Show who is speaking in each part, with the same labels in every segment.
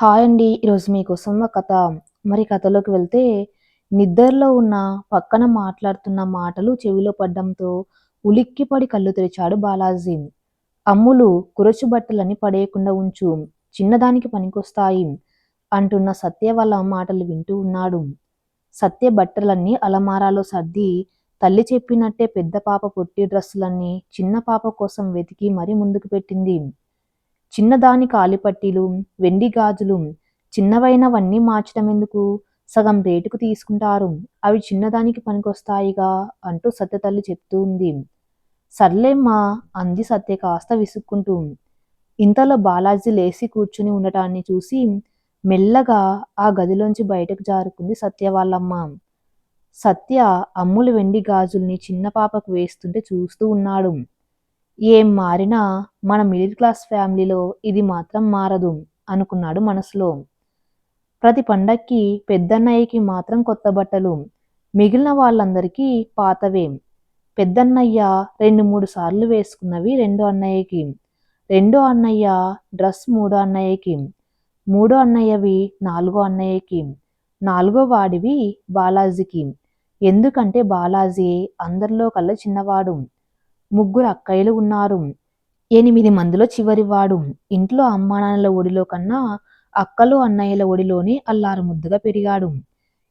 Speaker 1: Hi అండి. ఈరోజు మీకోసం ఒక కథ. మరి కథలోకి వెళ్తే, నిద్రలో ఉన్న పక్కన మాట్లాడుతున్న మాటలు చెవిలో పడ్డంతో ఉలిక్కిపడి కళ్ళు తెరిచాడు బాలాజీ. అమ్ములు కురచు బట్టలన్నీ పడేయకుండా ఉంచు. చిన్నదానికి పనికొస్తాయి అంటున్న సత్య వాళ్ళ మాటలు వింటూ ఉన్నాడు. సత్య బట్టలన్నీ అలమారాలో సర్ది తల్లి చెప్పినట్టే పెద్ద పాప పొట్టి డ్రస్సులన్నీ చిన్న పాప కోసం వెతికి మరీ ముందుకు పెట్టింది. చిన్నదాని కాలిపట్టీలు, వెండి గాజులు చిన్నవైనవన్నీ మార్చడం ఎందుకు సగం రేటుకు తీసుకుంటారు. అవి చిన్నదానికి పనికొస్తాయిగా అంటూ సత్య తల్లి చెప్తూ ఉంది. సర్లేమ్మా అంది సత్య కాస్త విసుక్కుంటూ. ఇంతలో బాలాజీ లేచి కూర్చుని ఉండటాన్ని చూసి మెల్లగా ఆ గదిలోంచి బయటకు జారుకుంది సత్య వాళ్ళమ్మ. సత్య అమ్ములు వెండి గాజుల్ని చిన్న పాపకు వేస్తుంటే చూస్తూ ఉన్నాడు. ఏం మారినా మన మిడిల్ క్లాస్ ఫ్యామిలీలో ఇది మాత్రం మారదు అనుకున్నాడు మనసులో. ప్రతి పండక్కి పెద్దన్నయ్యకి మాత్రం కొత్త బట్టలు. మిగిలిన వాళ్ళందరికీ పాతవే. పెద్దన్నయ్య రెండు మూడు సార్లు వేసుకున్నవి రెండో అన్నయ్యకి. రెండో అన్నయ్య డ్రెస్ మూడో అన్నయ్యకి. మూడో అన్నయ్యవి నాలుగో అన్నయ్యకి. నాలుగో వాడివి బాలాజీకి. ఎందుకంటే బాలాజీ అందరిలో కల్లా చిన్నవాడు. ముగ్గురు అక్కయ్యలు ఉన్నారు. ఎనిమిది మందిలో చివరివాడు. ఇంట్లో అమ్మానాన్నల ఒడిలో కన్నా అక్కలు అన్నయ్యల ఒడిలోనే అల్లారు ముద్దుగా పెరిగాడు.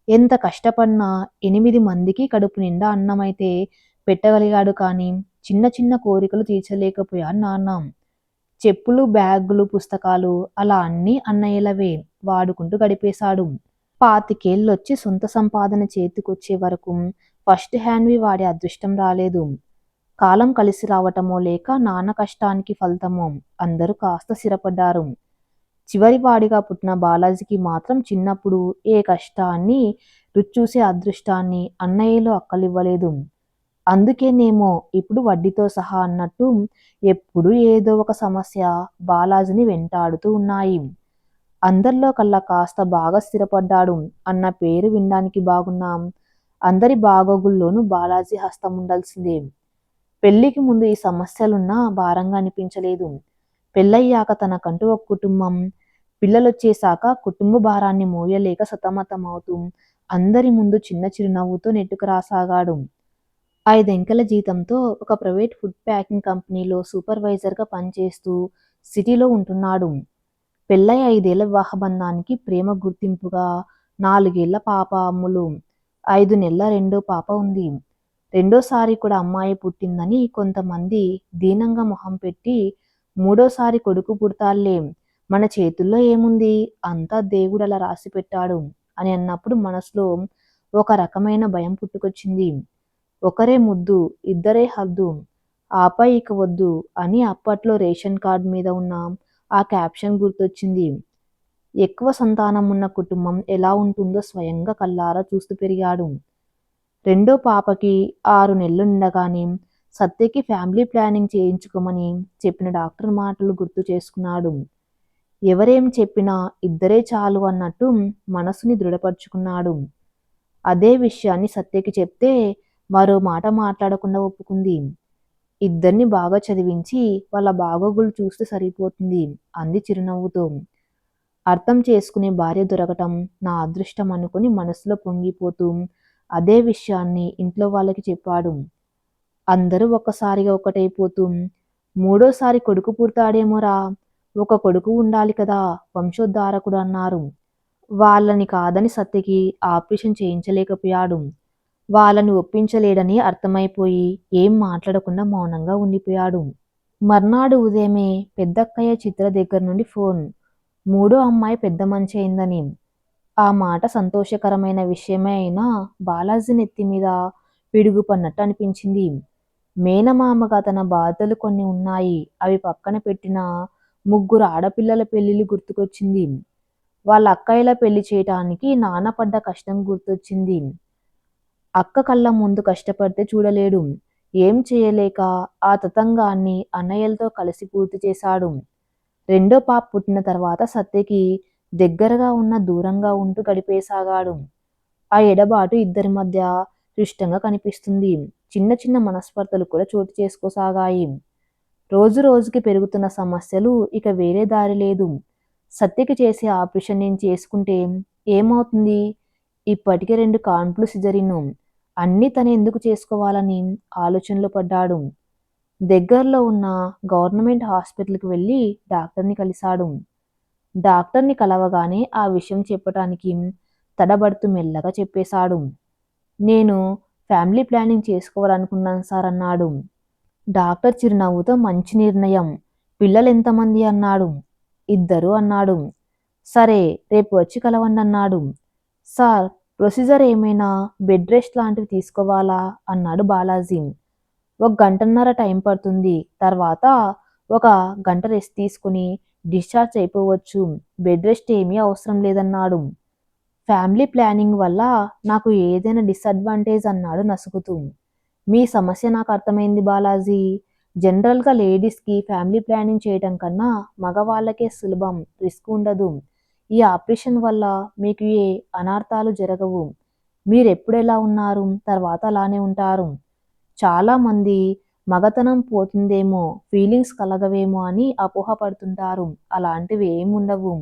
Speaker 1: ఎంత కష్టపడినా ఎనిమిది మందికి కడుపు నిండా అన్నమైతే పెట్టగలిగాడు కానీ చిన్న చిన్న కోరికలు తీర్చలేకపోయాడు నాన్న. చెప్పులు, బ్యాగులు, పుస్తకాలు అలా అన్నీ అన్నయ్యలవే వాడుకుంటూ గడిపేశాడు. పాతికేళ్ళొచ్చి సొంత సంపాదన చేతికొచ్చే వరకు ఫస్ట్ హ్యాండ్వి వాడే అదృష్టం రాలేదు. కాలం కలిసి రావటమో లేక నాన్న కష్టానికి ఫలితమో అందరూ కాస్త స్థిరపడ్డారు. చివరివాడిగా పుట్టిన బాలాజీకి మాత్రం చిన్నప్పుడు ఏ కష్టాన్ని రుచూసే అదృష్టాన్ని అన్నయ్యలు అక్కలివ్వలేదు. అందుకేనేమో ఇప్పుడు వడ్డీతో సహా అన్నట్టు ఎప్పుడూ ఏదో ఒక సమస్య బాలాజీని వెంటాడుతూ ఉన్నాయి. అందరిలో కల్లా కాస్త బాగా స్థిరపడ్డాడు అన్న పేరు వినడానికి బాగున్నాం అందరి బాగోగుల్లోనూ బాలాజీ హస్తం ఉండాల్సిందే. పెళ్ళికి ముందు ఈ సమస్యలున్నా భారంగా అనిపించలేదు. పెళ్ళయ్యాక తనకంటూ ఒక కుటుంబం, పిల్లలొచ్చేశాక కుటుంబ భారాన్ని మోయలేక సతమతమవుతూ అందరి ముందు చిన్న చిరునవ్వుతో నెట్టుకురాసాగాడు. ఐదెంకల జీతంతో ఒక ప్రైవేట్ ఫుడ్ ప్యాకింగ్ కంపెనీలో సూపర్వైజర్గా పనిచేస్తూ సిటీలో ఉంటున్నాడు. పెళ్ళై ఐదేళ్ళ వివాహబంధానికి ప్రేమ గుర్తింపుగా నాలుగేళ్ళ పాప అమ్ములు. ఐదు నెలల రెండో పాప ఉంది. రెండోసారి కూడా అమ్మాయి పుట్టిందని కొంతమంది దీనంగా మొహం పెట్టి మూడోసారి కొడుకు పుడతాలే మన చేతుల్లో ఏముంది అంతా దేవుడలా రాసిపెట్టాడు అని అన్నప్పుడు మనసులో ఒక రకమైన భయం పుట్టుకొచ్చింది. ఒకరే ముద్దు, ఇద్దరే హద్దు, ఆపై ఇక వద్దు అని అప్పట్లో రేషన్ కార్డు మీద ఉన్న ఆ క్యాప్షన్ గుర్తొచ్చింది. ఎక్కువ సంతానం ఉన్న కుటుంబం ఎలా ఉంటుందో స్వయంగా కల్లారా చూస్తూ పెరిగాడు. రెండో పాపకి ఆరు నెలలుండగానే సత్యకి ఫ్యామిలీ ప్లానింగ్ చేయించుకోమని చెప్పిన డాక్టర్ మాటలు గుర్తు చేసుకున్నాడు. ఎవరేం చెప్పినా ఇద్దరే చాలు అన్నట్టు మనసుని దృఢపరుచుకున్నాడు. అదే విషయాన్ని సత్యకి చెప్తే మరో మాట మాట్లాడకుండా ఒప్పుకుంది. ఇద్దరిని బాగా చదివించి వాళ్ళ బాగోగులు చూస్తే సరిపోతుంది అంది చిరునవ్వుతో. అర్థం చేసుకునే భార్య దొరకటం నా అదృష్టం అనుకుని మనసులో పొంగిపోతూ అదే విషయాన్ని ఇంట్లో వాళ్ళకి చెప్పాడు. అందరూ ఒక్కసారిగా ఒకటైపోతూ మూడోసారి కొడుకు పుడతాడేమోరా ఒక కొడుకు ఉండాలి కదా వంశోద్ధారకుడు అన్నారు. వాళ్ళని కాదని సత్యకి ఆపరేషన్ చేయించలేకపోయాడు. వాళ్ళని ఒప్పించలేడని అర్థమైపోయి ఏం మాట్లాడకుండా మౌనంగా ఉండిపోయాడు. మర్నాడు ఉదయమే పెద్దక్కయ్య చిత్ర దగ్గర నుండి ఫోన్. మూడో అమ్మాయి పెద్ద మంచి అయిందని. ఆ మాట సంతోషకరమైన విషయమే అయినా బాలాజీ నెత్తిమీద పిడుగు పడినట్టు అనిపించింది. మేనమామగా తన బాధలు కొన్ని ఉన్నాయి అవి పక్కన పెట్టిన ముగ్గురు ఆడపిల్లల పెళ్ళిళ్ళు గుర్తుకొచ్చింది. వాళ్ళ అక్కయ్యల పెళ్ళి చేయటానికి నాన్న పడ్డ కష్టం గుర్తొచ్చింది. అక్క కళ్ళ ముందు కష్టపడితే చూడలేడు. ఏం చేయలేక ఆ తతంగాన్ని అన్నయ్యలతో కలిసి పూర్తి చేశాడు. రెండో పాప పుట్టిన తర్వాత సత్యకి దగ్గరగా ఉన్న దూరంగా ఉంటూ గడిపేసాగాడు. ఆ ఎడబాటు ఇద్దరి మధ్య క్లిష్టంగా కనిపిస్తుంది. చిన్న చిన్న మనస్పర్ధలు కూడా చోటు చేసుకోసాగాయి. రోజు రోజుకి పెరుగుతున్న సమస్యలు ఇక వేరే దారి లేదు. సత్యకి చేసే ఆపరేషన్ నేను చేసుకుంటే ఏమవుతుంది ఇప్పటికే రెండు కాన్పులు సిజరిను అన్నీ తను ఎందుకు చేసుకోవాలని ఆలోచనలో పడ్డాడు దగ్గరలో ఉన్న గవర్నమెంట్ హాస్పిటల్కి వెళ్ళి డాక్టర్ని కలిశాడు డాక్టర్ని కలవగానే ఆ విషయం చెప్పటానికి తడబడుతూ మెల్లగా చెప్పేశాడు. నేను ఫ్యామిలీ ప్లానింగ్ చేసుకోవాలనుకున్నాను సార్ అన్నాడు. డాక్టర్ చిరునవ్వుతో మంచి నిర్ణయం. పిల్లలు ఎంతమంది అన్నాడు. ఇద్దరు అన్నాడు. సరే రేపు వచ్చి కలవండి అన్నాడు. సార్ ప్రొసీజర్ ఏమైనా బెడ్ రెస్ట్ లాంటివి తీసుకోవాలా అన్నాడు బాలాజీ. ఒక గంటన్నర టైం పడుతుంది. తర్వాత ఒక గంట రెస్ట్ తీసుకుని డిశ్చార్జ్ అయిపోవచ్చు. బెడ్ రెస్ట్ ఏమీ అవసరం లేదన్నాడు. ఫ్యామిలీ ప్లానింగ్ వల్ల నాకు ఏదైనా డిసడ్వాంటేజ్ అన్నాడు నసుకుతూ మీ సమస్య నాకు అర్థమైంది బాలాజీ. జనరల్గా లేడీస్కి ఫ్యామిలీ ప్లానింగ్ చేయడం కన్నా మగవాళ్ళకే సులభం రిస్క్ ఉండదు. ఈ ఆపరేషన్ వల్ల మీకు ఏ అనర్థాలు జరగవు. మీరు ఎప్పుడు ఎలా ఉన్నారు? తర్వాత అలానే ఉంటారు. చాలామంది మగతనం పోతుందేమో ఫీలింగ్స్ కలగవేమో అని అపోహపడుతుంటారు. అలాంటివి ఏముండవు.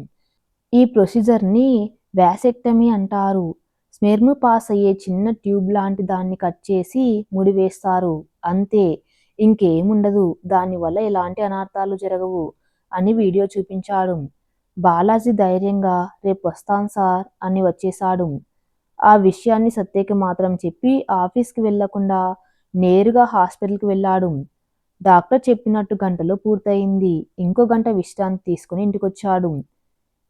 Speaker 1: ఈ ప్రొసీజర్ని వ్యాసెక్టమీ అంటారు. స్మెర్మ్ పాస్ అయ్యే చిన్న ట్యూబ్ లాంటి దాన్ని కట్ చేసి ముడివేస్తారు అంతే. ఇంకేముండదు. దానివల్ల ఎలాంటి అనర్థాలు జరగవు అని వీడియో చూపించాడు. బాలాజీ ధైర్యంగా రేపు వస్తాను సార్ అని వచ్చేశాడు. ఆ విషయాన్ని సత్యకి మాత్రం చెప్పి ఆఫీస్కి వెళ్ళకుండా నేరుగా హాస్పిటల్కి వెళ్ళాడు. డాక్టర్ చెప్పినట్టు గంటలో పూర్తయింది. ఇంకో గంట విశ్రాంతి తీసుకుని ఇంటికొచ్చాడు.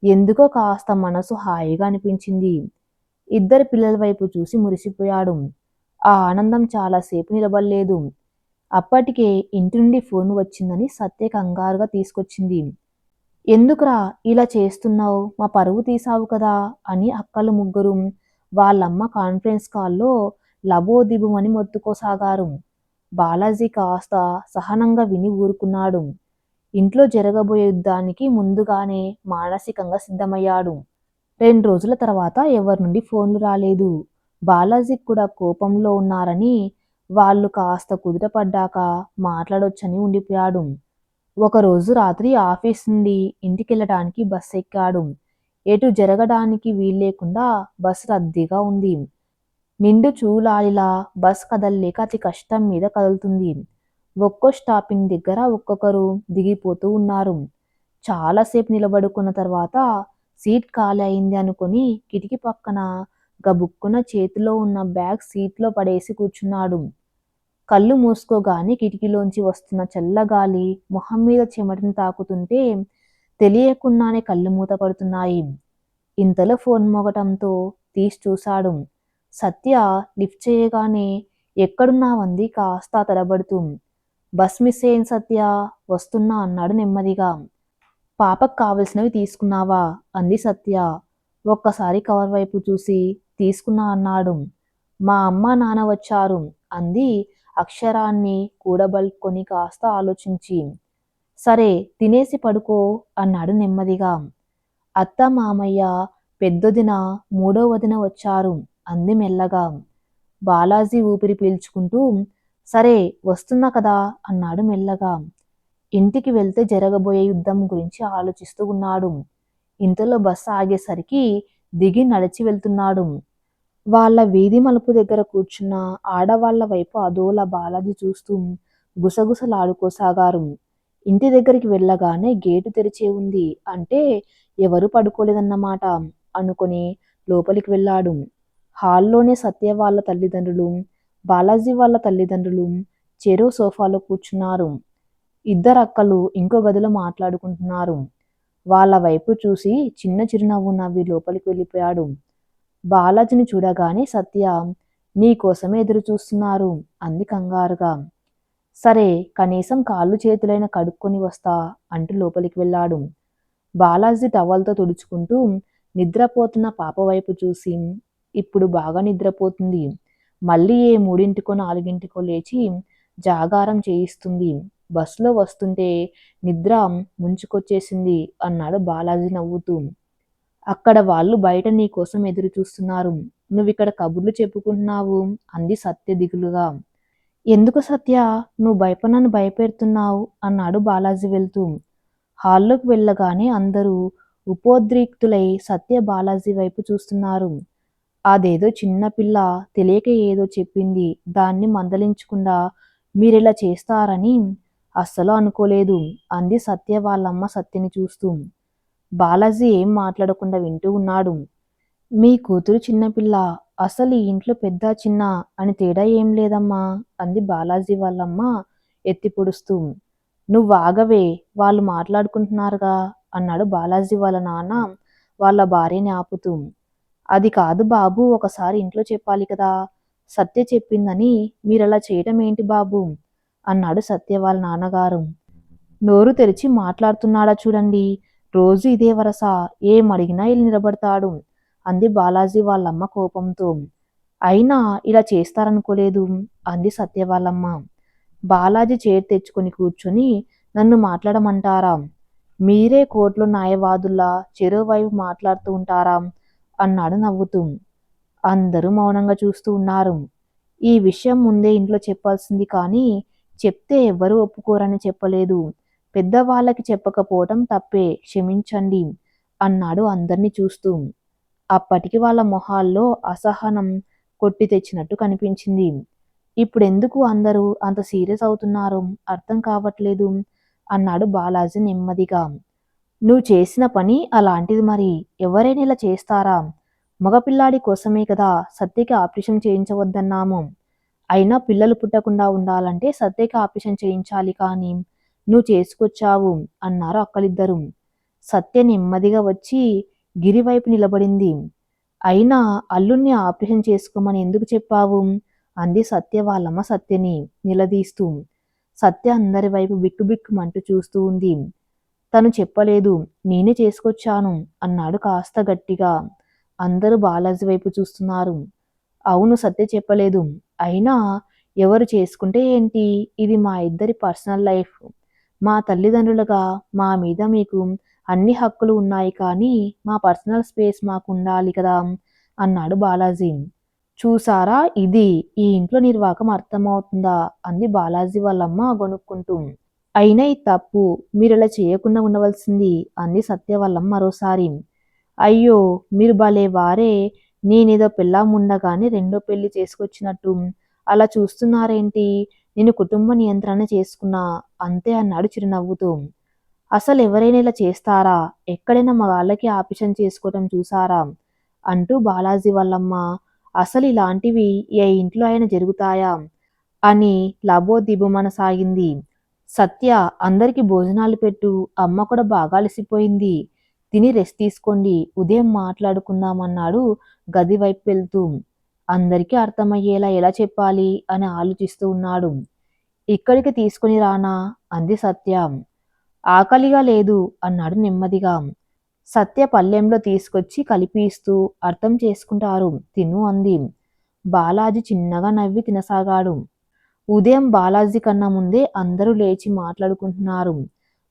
Speaker 1: ఎందుకో కాస్త మనసు హాయిగా అనిపించింది. ఇద్దరు పిల్లల వైపు చూసి మురిసిపోయాడు. ఆ ఆనందం చాలాసేపు నిలబడలేదు. అప్పటికే ఇంటి నుండి ఫోన్ వచ్చిందని సత్య కంగారుగా తీసుకొచ్చింది. ఎందుకురా ఇలా చేస్తున్నావు? మా పరువు తీసావు కదా? అని అక్కలు ముగ్గురు. వాళ్ళమ్మ కాన్ఫరెన్స్ కాల్లో లబోదిబుమని మొత్తుకోసాగారు. బాలాజీ కాస్త సహనంగా విని ఊరుకున్నాడు. ఇంట్లో జరగబోయే యుద్ధానికి ముందుగానే మానసికంగా సిద్ధమయ్యాడు. రెండు రోజుల తర్వాత ఎవరి నుండి ఫోన్లు రాలేదు. బాలాజీ కూడా కోపంలో ఉన్నారని వాళ్ళు కాస్త కుదుటపడ్డాక మాట్లాడొచ్చని ఉండిపోయాడు. ఒకరోజు రాత్రి ఆఫీస్ నుండి ఇంటికెళ్ళడానికి బస్సు ఎక్కాడు. ఎటు జరగడానికి వీల్లేకుండా బస్సు రద్దీగా ఉంది. నిండు చూలాలిలా బస్ కదల్లేక అతి కష్టం మీద కదులుతుంది. ఒక్కో స్టాపింగ్ దగ్గర ఒక్కొక్కరు దిగిపోతూ ఉన్నారు. చాలాసేపు నిలబడుకున్న తర్వాత సీట్ ఖాళీ అయింది అనుకుని కిటికీ పక్కన గబుక్కున చేతిలో ఉన్న బ్యాగ్ సీట్లో పడేసి కూర్చున్నాడు. కళ్ళు మూసుకోగానే కిటికీలోంచి వస్తున్న చల్లగాలి మొహం మీద చెమటను తాకుతుంటే తెలియకుండానే కళ్ళు మూత పడుతున్నాయి. ఇంతలో ఫోన్ మోగటంతో తీసి చూశాడు. సత్య లిఫ్ట్ చేయగానే ఎక్కడున్నావంది కాస్త తడబడుతూ. బస్ మిస్ అయింది సత్య? వస్తున్నా అన్నాడు నెమ్మదిగా. పాపకు కావలసినవి తీసుకున్నావా? అంది సత్య. ఒక్కసారి కవర్ వైపు చూసి తీసుకున్నా అన్నాడు. మా అమ్మ నాన్న వచ్చారు అంది అక్షరాన్ని కూడబల్కొని కాస్త ఆలోచించి. సరే తినేసి పడుకో అన్నాడు నెమ్మదిగా. అత్త మామయ్య పెద్దొదిన మూడో వదిన వచ్చారు. అంది మెల్లగా. బాలాజీ ఊపిరి పీల్చుకుంటూ సరే వస్తున్నా కదా అన్నాడు మెల్లగా. ఇంటికి వెళ్తే జరగబోయే యుద్ధం గురించి ఆలోచిస్తూ ఉన్నాడు. ఇంతలో బస్సు ఆగేసరికి దిగి నడిచి వెళ్తున్నాడు. వాళ్ళ వీధి మలుపు దగ్గర కూర్చున్న ఆడవాళ్ళ వైపు అదోలా బాలాజీ చూస్తూ గుసగుసలాడుకోసాగారు. ఇంటి దగ్గరికి వెళ్ళగానే గేటు తెరిచే ఉంది అంటే ఎవరు పడుకోలేదన్నమాట అనుకుని లోపలికి వెళ్ళాడు. హాల్లోనే సత్య వాళ్ళ తల్లిదండ్రులు బాలాజీ వాళ్ళ తల్లిదండ్రులు చెరో సోఫాలో కూర్చున్నారు. ఇద్దరు అక్కలు ఇంకో గదిలో మాట్లాడుకుంటున్నారు. వాళ్ళ వైపు చూసి చిన్న చిరునవ్వు నవ్వి లోపలికి వెళ్ళిపోయాడు. బాలాజీని చూడగానే సత్య నీకోసమే ఎదురు చూస్తున్నారు అంది కంగారుగా. సరే కనీసం కాళ్ళు చేతులైన కడుక్కొని వస్తా అంటూ లోపలికి వెళ్ళాడు. బాలాజీ టవల్తో తుడుచుకుంటూ నిద్రపోతున్న పాప వైపు చూసి ఇప్పుడు బాగా నిద్రపోతుంది. మళ్ళీ ఏ మూడింటికో నాలుగింటికో లేచి జాగారం చేయిస్తుంది. బస్సులో వస్తుంటే నిద్ర ముంచుకొచ్చేసింది అన్నాడు బాలాజీ నవ్వుతూ. అక్కడ వాళ్ళు బయట నీ కోసం ఎదురు చూస్తున్నారు. నువ్వు ఇక్కడ కబుర్లు చెప్పుకుంటున్నావు? అంది సత్య దిగులుగా. ఎందుకు సత్య? నువ్వు భయప భయపెడుతున్నావు అన్నాడు బాలాజీ వెళ్తూ. హాల్లోకి వెళ్ళగానే అందరూ ఉపోద్రిక్తులై సత్య బాలాజీ వైపు చూస్తున్నారు. అదేదో చిన్నపిల్ల తెలియక ఏదో చెప్పింది. దాన్ని మందలించకుండా మీరిలా చేస్తారని అస్సలు అనుకోలేదు అంది సత్య వాళ్ళమ్మ సత్యని చూస్తూ. బాలాజీ ఏం మాట్లాడకుండా వింటూ ఉన్నాడు. మీ కూతురు చిన్నపిల్ల అసలు ఈ ఇంట్లో పెద్ద చిన్న అని తేడా ఏం లేదమ్మా అంది బాలాజీ వాళ్ళమ్మ ఎత్తి పొడుస్తూ. నువ్వు ఆగవే వాళ్ళు మాట్లాడుకుంటున్నారుగా అన్నాడు బాలాజీ వాళ్ళ నాన్న వాళ్ళ భార్యని ఆపుతూ. అది కాదు బాబు ఒకసారి ఇంట్లో చెప్పాలి కదా. సత్య చెప్పిందని మీరలా చేయటం ఏంటి బాబు? అన్నాడు సత్య వాళ్ళ నాన్నగారు. నోరు తెరిచి మాట్లాడుతున్నాడా చూడండి. రోజు ఇదే వరస. ఏం అడిగినా వీళ్ళు నిలబడతాడు అంది బాలాజీ వాళ్ళమ్మ కోపంతో. అయినా ఇలా చేస్తారనుకోలేదు అంది సత్య వాళ్ళమ్మ. బాలాజీ చేరు తెచ్చుకొని కూర్చొని నన్ను మాట్లాడమంటారా? మీరే కోర్టులో న్యాయవాదుల్లా చెరోవైపు మాట్లాడుతూ ఉంటారా? అన్నాడు నవ్వుతూ. అందరూ మౌనంగా చూస్తూ ఉన్నారు. ఈ విషయం ముందే ఇంట్లో చెప్పాల్సింది కానీ చెప్తే ఎవ్వరూ ఒప్పుకోరని చెప్పలేదు. పెద్దవాళ్ళకి చెప్పకపోవటం తప్పే క్షమించండి అన్నాడు అందరినీ చూస్తూ. అప్పటికి వాళ్ళ మొహాల్లో అసహనం కొట్టి తెచ్చినట్టు కనిపించింది. ఇప్పుడెందుకు అందరూ అంత సీరియస్ అవుతున్నారు? అర్థం కావట్లేదు అన్నాడు బాలాజీ నెమ్మదిగా. నువ్వు చేసిన పని అలాంటిది మరి. ఎవరైనా ఇలా చేస్తారా? మగపిల్లాడి కోసమే కదా సత్యకి ఆపరేషన్ చేయించవద్దన్నాము. అయినా పిల్లలు పుట్టకుండా ఉండాలంటే సత్యకి ఆపరేషన్ చేయించాలి కానీ నువ్వు చేసుకొచ్చావు అన్నారు అక్కలిద్దరూ. సత్య నెమ్మదిగా వచ్చి గిరివైపు నిలబడింది. అయినా అల్లుణ్ణి ఆపరేషన్ చేసుకోమని ఎందుకు చెప్పావు? అంది సత్య వాళ్ళమ్మ సత్యని నిలదీస్తూ. సత్య అందరి వైపు బిక్కుబిక్కుమంటూ చూస్తూ ఉంది. తను చెప్పలేదు. నేనే చేసుకొచ్చాను అన్నాడు కాస్త గట్టిగా. అందరూ బాలాజీ వైపు చూస్తున్నారు. అవును సత్య చెప్పలేదు. అయినా ఎవరు చేసుకుంటే ఏంటి? ఇది మా ఇద్దరి పర్సనల్ లైఫ్. మా తల్లిదండ్రులుగా మా మీద మీకు అన్ని హక్కులు ఉన్నాయి కానీ మా పర్సనల్ స్పేస్ మాకు ఉండాలి కదా? అన్నాడు బాలాజీ. చూసారా? ఇది ఈ ఇంట్లో నిర్వాకం అర్థమవుతుందా? అంది బాలాజీ వాళ్ళమ్మ గొనుక్కుంటూ. అయినా ఈ తప్పు మీరు ఇలా చేయకుండా ఉండవలసింది అంది సత్య మరోసారి. అయ్యో మీరు భలే వారే. నేనేదో పెళ్ళాం ఉండగానే రెండో పెళ్ళి చేసుకొచ్చినట్టు. అలా చూస్తున్నారేంటి? నేను కుటుంబ నియంత్రణ చేసుకున్నా అంతే అన్నాడు చిరునవ్వుతూ. అసలు ఎవరైనా ఇలా చేస్తారా? ఎక్కడైనా మగాళ్ళకి ఆపరేషన్ చేసుకోవటం చూసారా? అంటూ బాలాజీ వాళ్ళమ్మ అసలు ఇలాంటివి ఏ ఇంట్లో అయినా జరుగుతాయా? అని లబోదిబుమనసాగింది సత్య అందరికి భోజనాలు పెట్టు. అమ్మ కూడా బాగా అలసిపోయింది తిని రెస్ట్ తీసుకోండి. ఉదయం మాట్లాడుకుందామన్నాడు గది వైపు వెళ్తూ. అందరికీ అర్థమయ్యేలా ఎలా చెప్పాలి అని ఆలోచిస్తూ ఉన్నాడు. ఇక్కడికి తీసుకుని రానా? అంది సత్య. ఆకలిగా లేదు అన్నాడు నెమ్మదిగా. సత్య పల్లెంలో తీసుకొచ్చి కలిపి ఇస్తూ అర్థం చేసుకుంటారు. తిను అంది. బాలాజీ చిన్నగా నవ్వి తినసాగాడు. ఉదయం బాలాజీ కన్నా ముందే అందరూ లేచి మాట్లాడుకుంటున్నారు.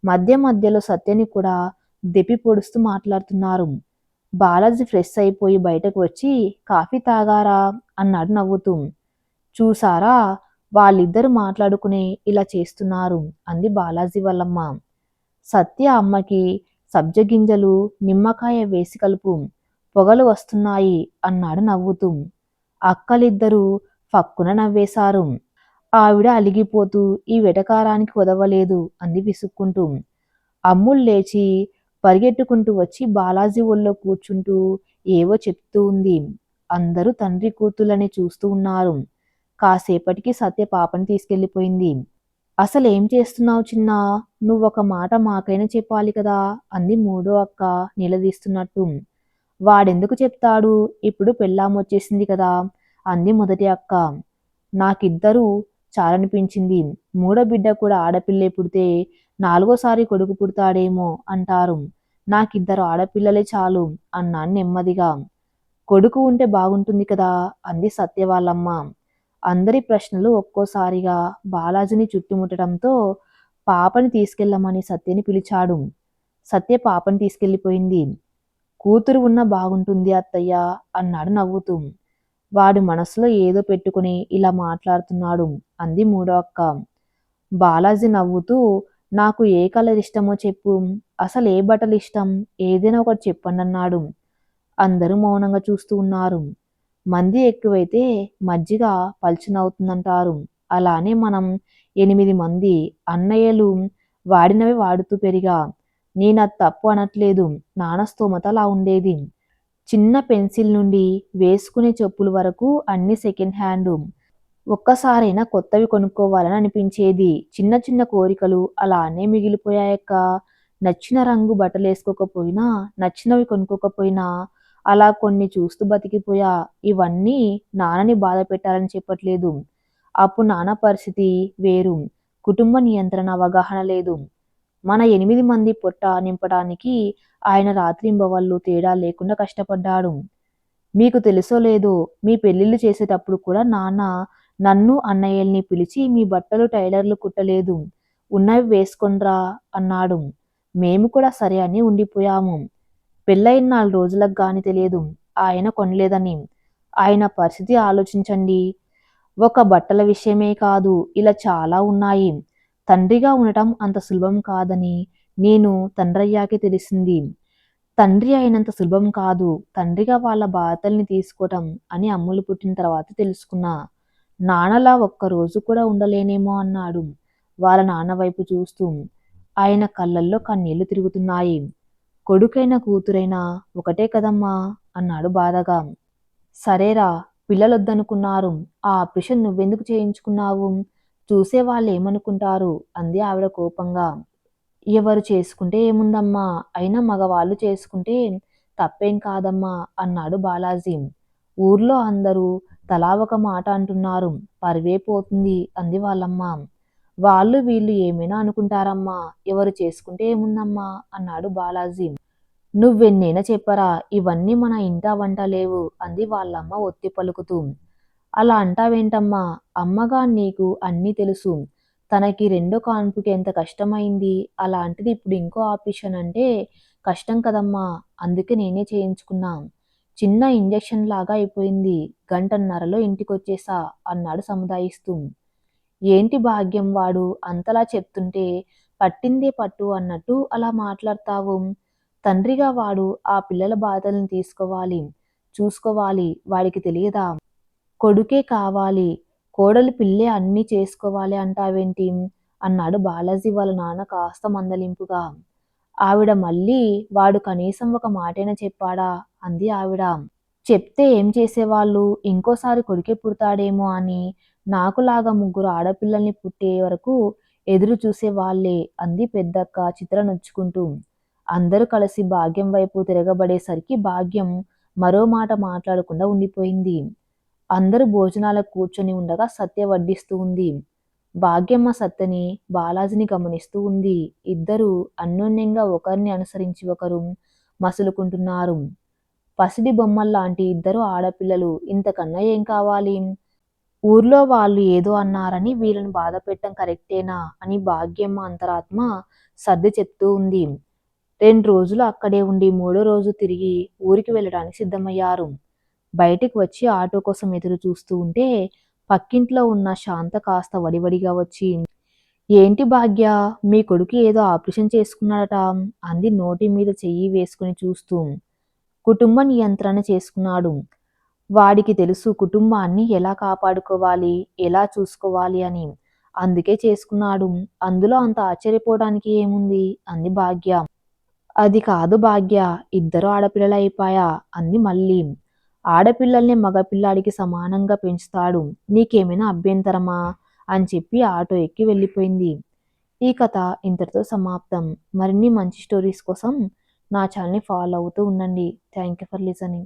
Speaker 1: మధ్య మధ్యలో సత్యని కూడా దెప్పి పొడుస్తూ మాట్లాడుతున్నారు. బాలాజీ ఫ్రెష్ అయిపోయి బయటకు వచ్చి కాఫీ తాగారా? అన్నాడు నవ్వుతూ. చూసారా? వాళ్ళిద్దరు మాట్లాడుకునే ఇలా చేస్తున్నారు అంది బాలాజీ వాళ్ళమ్మ సత్య అమ్మకి సబ్జ గింజలు నిమ్మకాయ వేసి కలుపు. పొగలు వస్తున్నాయి అన్నాడు నవ్వుతూ. అక్కలిద్దరూ ఫక్కున నవ్వేశారు. ఆవిడ అలిగిపోతూ ఈ వెటకారానికి కుదవలేదు అంది విసుక్కుంటూ. అమ్ముల్ లేచి పరిగెట్టుకుంటూ వచ్చి బాలాజీ ఒళ్ళో కూర్చుంటూ ఏవో చెప్తూ ఉంది. అందరూ తండ్రి కూతుళ్ళని చూస్తూ ఉన్నారు. కాసేపటికి సత్య పాపని తీసుకెళ్ళిపోయింది. అసలు ఏం చేస్తున్నావు చిన్న? నువ్వు ఒక మాట మాకైనా చెప్పాలి కదా? అంది మూడో అక్క నిలదీస్తున్నట్టు. వాడెందుకు చెప్తాడు? ఇప్పుడు పెళ్ళాం వచ్చేసింది కదా? అంది మొదటి అక్క. నాకిద్దరూ చాలనిపించింది. మూడో బిడ్డ కూడా ఆడపిల్లే పుడితే నాలుగోసారి కొడుకు పుడతాడేమో అంటారు. నాకిద్దరు ఆడపిల్లలే చాలు అన్నాను నెమ్మదిగా. కొడుకు ఉంటే బాగుంటుంది కదా అంది సత్య వాళ్ళమ్మ. అందరి ప్రశ్నలు ఒక్కోసారిగా బాలాజీని చుట్టుముట్టడంతో పాపని తీసుకెళ్ళమని సత్యని పిలిచాడు. సత్య పాపని తీసుకెళ్ళిపోయింది. కూతురు ఉన్న బాగుంటుంది అత్తయ్య అన్నాడు నవ్వుతూ. వాడి మనసులో ఏదో పెట్టుకుని ఇలా మాట్లాడుతున్నాడు అంది మూడో అక్క. బాలాజీ నవ్వుతూ నాకు ఏ కలర్ ఇష్టమో చెప్పు. అసలు ఏ బట్టలు ఇష్టం? ఏదైనా ఒకటి చెప్పండి అన్నాడు. అందరూ మౌనంగా చూస్తూ ఉన్నారు. మంది ఎక్కువైతే మజ్జిగ పల్చనవుతుందంటారు అలానే మనం ఎనిమిది మంది అన్నయ్యలు వాడినవి వాడుతూ పెరిగా. నేను అది తప్పు అనట్లేదు. నాన్న స్తోమత అలా ఉండేది. చిన్న పెన్సిల్ నుండి వేసుకునే చెప్పుల వరకు అన్ని సెకండ్ హ్యాండ్. ఒక్కసారైనా కొత్తవి కొనుక్కోవాలని అనిపించేది. చిన్న చిన్న కోరికలు అలానే మిగిలిపోయాయక్క. నచ్చిన రంగు బట్టలు వేసుకోకపోయినా నచ్చినవి కొనుక్కోకపోయినా అలా కొన్ని చూస్తూ బతికిపోయా. ఇవన్నీ నాన్నని బాధ పెట్టాలని చెప్పట్లేదు. అప్పుడు నాన్న పరిస్థితి వేరు. కుటుంబ నియంత్రణ అవగాహన లేదు. మన ఎనిమిది మంది పొట్ట నింపడానికి ఆయన రాత్రింబవళ్ళు తేడా లేకుండా కష్టపడ్డాడు. మీకు తెలుసో లేదో మీ పెళ్ళిళ్ళు చేసేటప్పుడు కూడా నాన్న నన్ను అన్నయ్యల్ని పిలిచి మీ బట్టలు టైలర్లు కుట్టలేదు. ఉన్నవి వేసుకొనరా అన్నాడు. మేము కూడా సరే అని ఉండిపోయాము. పెళ్ళైన నాలుగు రోజులకు గాని తెలియదు. ఆయన కొనలేదని. ఆయన పరిస్థితి ఆలోచించండి. ఒక బట్టల విషయమే కాదు ఇలా చాలా ఉన్నాయి. తండ్రిగా ఉండటం అంత సులభం కాదని నేను తండ్రయ్యాకే తెలిసింది. తండ్రి అయినంత సులభం కాదు. తండ్రిగా వాళ్ళ బాధల్ని తీసుకోవటం అని అమ్ములు పుట్టిన తర్వాత తెలుసుకున్నా. నాన్నలా ఒక్కరోజు కూడా ఉండలేనేమో అన్నాడు వాళ్ళ నాన్న వైపు చూస్తూ. ఆయన కళ్ళల్లో కన్నీళ్ళు తిరుగుతున్నాయి. కొడుకైన కూతురైనా ఒకటే కదమ్మా అన్నాడు బాధగా. సరేరా పిల్లలొద్దనుకున్నారు. ఆ ఆపరేషన్ నువ్వెందుకు చేయించుకున్నావు? చూసే వాళ్ళు ఏమనుకుంటారు? అంది ఆవిడ కోపంగా. ఎవరు చేసుకుంటే ఏముందమ్మా? అయినా మగవాళ్ళు చేసుకుంటే తప్పేం కాదమ్మా? అన్నాడు బాలాజీ. ఊర్లో అందరూ తలా ఒక మాట అంటున్నారు. పరివే పోతుంది అంది వాళ్ళమ్మ. వాళ్ళు వీళ్ళు ఏమైనా అనుకుంటారమ్మా? ఎవరు చేసుకుంటే ఏముందమ్మా? అన్నాడు బాలాజీ. నువ్వెన్నైనా చెప్పరా? ఇవన్నీ మన ఇంట వంట లేవు అంది వాళ్ళమ్మ ఒత్తి పలుకుతూ అలా అంటావేంటమ్మా? అమ్మగా నీకు అన్నీ తెలుసు. తనకి రెండో కాన్పుకి ఎంత కష్టమైంది? అలాంటిది ఇప్పుడు ఇంకో ఆపరేషన్ అంటే కష్టం కదమ్మా. అందుకే నేనే చేయించుకున్నా. చిన్న ఇంజెక్షన్ లాగా అయిపోయింది. గంటన్నరలో ఇంటికొచ్చేసా అన్నాడు సముదాయిస్తూ. ఏంటి భాగ్యం వాడు? అంతలా చెప్తుంటే పట్టిందే పట్టు అన్నట్టు అలా మాట్లాడతావు. తండ్రిగా వాడు ఆ పిల్లల బాధలను తీసుకోవాలి. చూసుకోవాలి. వాడికి తెలియదా? కొడుకే కావాలి కోడలు పిల్లే అన్నీ చేసుకోవాలి అంటావేంటి? అన్నాడు బాలాజీ వాళ్ళ నాన్న కాస్త మందలింపుగా. ఆవిడ మళ్ళీ వాడు కనీసం ఒక మాటైనా చెప్పాడా? అంది ఆవిడ. చెప్తే ఏం చేసేవాళ్ళు? ఇంకోసారి కొడుకే పుడతాడేమో అని. నాకులాగా ముగ్గురు ఆడపిల్లల్ని పుట్టే వరకు ఎదురు చూసేవాళ్ళే అంది పెద్దక్క చిత్ర నొచ్చుకుంటూ. అందరూ కలిసి భాగ్యం వైపు తిరగబడేసరికి భాగ్యం మరో మాట మాట్లాడకుండా ఉండిపోయింది. అందరూ భోజనాలకు కూర్చొని ఉండగా సత్య వడ్డిస్తూ ఉంది. భాగ్యమ్మ సత్యని బాలాజీని గమనిస్తూ ఉంది. ఇద్దరూ అన్యోన్యంగా ఒకరిని అనుసరించి ఒకరు మసులుకుంటున్నారు. పసిడి బొమ్మల్లాంటి ఇద్దరు ఆడపిల్లలు ఇంతకన్నా ఏం కావాలి? ఊర్లో వాళ్ళు ఏదో అన్నారని వీళ్ళని బాధ పెట్టడం కరెక్టేనా? అని భాగ్యమ్మ అంతరాత్మ సర్ది చెప్తూ ఉంది. రెండు రోజులు అక్కడే ఉండి మూడో రోజు తిరిగి ఊరికి వెళ్ళడానికి సిద్ధమయ్యారు. బయటికి వచ్చి ఆటో కోసం ఎదురు చూస్తూ ఉంటే పక్కింట్లో ఉన్న శాంత కాస్త వడివడిగా వచ్చి ఏంటి భాగ్య మీ కొడుకు ఏదో ఆపరేషన్ చేసుకున్నాడట అంది నోటి మీద చెయ్యి వేసుకుని చూస్తూ. కుటుంబ నియంత్రణ చేసుకున్నాడు. వాడికి తెలుసు కుటుంబాన్ని ఎలా కాపాడుకోవాలి ఎలా చూసుకోవాలి అని. అందుకే చేసుకున్నాడు. అందులో అంత ఆశ్చర్యపోవడానికి ఏముంది? అంది భాగ్య. అది కాదు భాగ్య ఇద్దరు ఆడపిల్లలు అయిపోయా అంది మళ్ళీ. ఆడపిల్లల్ని మగపిల్లాడికి సమానంగా పెంచుతాడు. నీకేమైనా అభ్యంతరమా? అని చెప్పి ఆటో ఎక్కి వెళ్ళిపోయింది. ఈ కథ ఇంతటితో సమాప్తం. మరిన్ని మంచి స్టోరీస్ కోసం నా ఛానల్ని ఫాలో అవుతూ ఉండండి. Thank you for listening